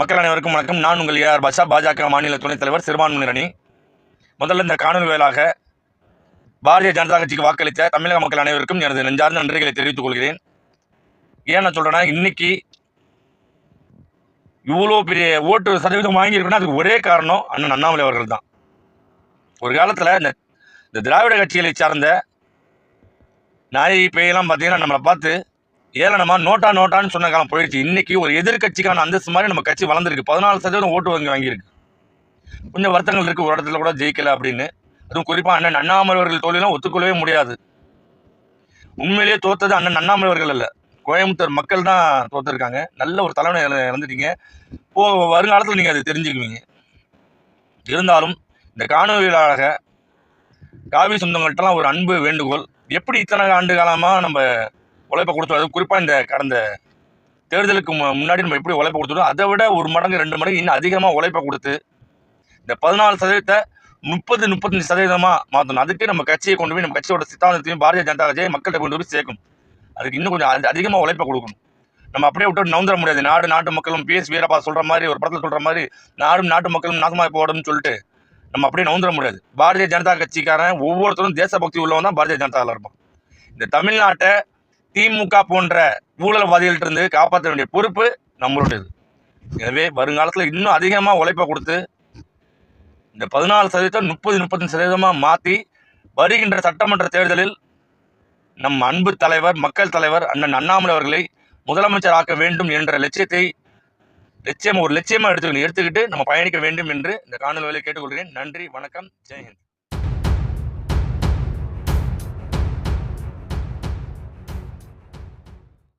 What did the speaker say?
மக்கள் அனைவருக்கும் வணக்கம். நான் உங்கள் ஏஆர் பாஷா பாஜக மாநில துணைத் தலைவர் சிறுபான்மையினர் அணி. முதல்ல இந்த காணொலி வாயிலாக பாரதிய ஜனதா கட்சிக்கு வாக்களித்த தமிழக மக்கள் அனைவருக்கும் எனது நெஞ்சார்ந்த நன்றிகளை தெரிவித்துக் கொள்கிறேன். ஏன் நான் சொல்கிறேன்னா இன்னைக்கு இவ்வளோ பெரிய ஓட்டு சதவீதம் வாங்கியிருக்குன்னா அதுக்கு ஒரே காரணம் அண்ணன் அண்ணாமலை அவர்கள் தான். ஒரு காலத்தில் இந்த இந்த திராவிட கட்சிகளை சார்ந்த நாய் பேயெல்லாம் பார்த்தீங்கன்னா நம்மளை பார்த்து ஏளனமா நோட்டா நோட்டான்னு சொன்ன காலம் போயிடுச்சு. இன்னைக்கு ஒரு எதிர்க்கட்சிக்கான அந்தஸ்து மாதிரி நம்ம கட்சி வளர்ந்துருக்கு. பதினாலு சதவீதம் ஓட்டு வங்கி வாங்கியிருக்கு. கொஞ்சம் வருத்தங்கள் இருக்கு. ஒரு இடத்துல கூட ஜெயிக்கல அப்படின்னு. அதுவும் குறிப்பா அண்ணன் அண்ணாமலை அவர்கள் தோல்வியெல்லாம் ஒத்துக்கொள்ளவே முடியாது. உண்மையிலேயே தோத்தது அண்ணன் அண்ணாமலை அவர்கள் அல்ல. கோயம்புத்தூர் மக்கள் தான் தோத்துருக்காங்க. நல்ல ஒரு தலைவனை இழந்துட்டீங்க. போ வருங்காலத்தில் நீங்கள் அதை தெரிஞ்சுக்குவீங்க. இருந்தாலும் இந்த காணொலிகளாக காவி சொந்தங்கள்ட்டலாம் ஒரு அன்பு வேண்டுகோள். எப்படி இத்தனை ஆண்டு காலமாக நம்ம உழைப்பை கொடுத்தோம் அது குறிப்பாக இந்த கடந்த தேர்தலுக்கு முன்னாடி நம்ம எப்படி உழைப்பை கொடுத்துருவோம் அதை விட ஒரு மடங்கு ரெண்டு மடங்கு இன்னும் அதிகமாக உழைப்பை கொடுத்து இந்த பதினாலு சதவீதத்தை முப்பது முப்பத்தஞ்சு சதவீதமாக மாற்றணும் அதுக்கு நம்ம கட்சியை கொண்டு போய் நம்ம கட்சியோட சித்தாந்தத்தையும் பாரதிய ஜனதா கட்சியை மக்கள்கிட்ட கொண்டு போய் சேர்க்கணும். அதுக்கு இன்னும் கொஞ்சம் அதிகமாக உழைப்பை கொடுக்கணும். நம்ம அப்படியே விட்டு நவுந்துட முடியாது. நாடு நாட்டு மக்களும் பிஎஸ் வீரப்பா சொல்கிற மாதிரி ஒரு படத்தில் சொல்கிற மாதிரி நாடும் நாட்டு மக்களும் நாசமாக போடணும்னு சொல்லிட்டு நம்ம அப்படியே நவுந்துட முடியாது. பாரதிய ஜனதா கட்சிக்காரன் ஒவ்வொருத்தரும் தேசபக்தி உள்ளவன் தான் பாரதிய ஜனதாவில் இருப்பான். இந்த தமிழ்நாட்டை திமுக போன்ற ஊழல்வாதிகள்ட்ட இருந்து காப்பாற்ற வேண்டிய பொறுப்பு நம்மளுடையது. எனவே வருங்காலத்தில் இன்னும் அதிகமாக உழைப்பை கொடுத்து இந்த பதினாலு சதவீதம் முப்பது முப்பத்தஞ்சு சதவீதமாக மாற்றி வருகின்ற சட்டமன்ற தேர்தலில் நம் அன்பு தலைவர் மக்கள் தலைவர் அண்ணன் அண்ணாமலை அவர்களை முதலமைச்சர் ஆக்க வேண்டும் என்ற லட்சியத்தை லட்சியம் ஒரு லட்சியமாக எடுத்துக்கணும் எடுத்துக்கிட்டு நம்ம பயணிக்க வேண்டும் என்று இந்த காணொலி கேட்டுக்கொள்கிறேன். நன்றி வணக்கம் ஜெய்ஹிந்த்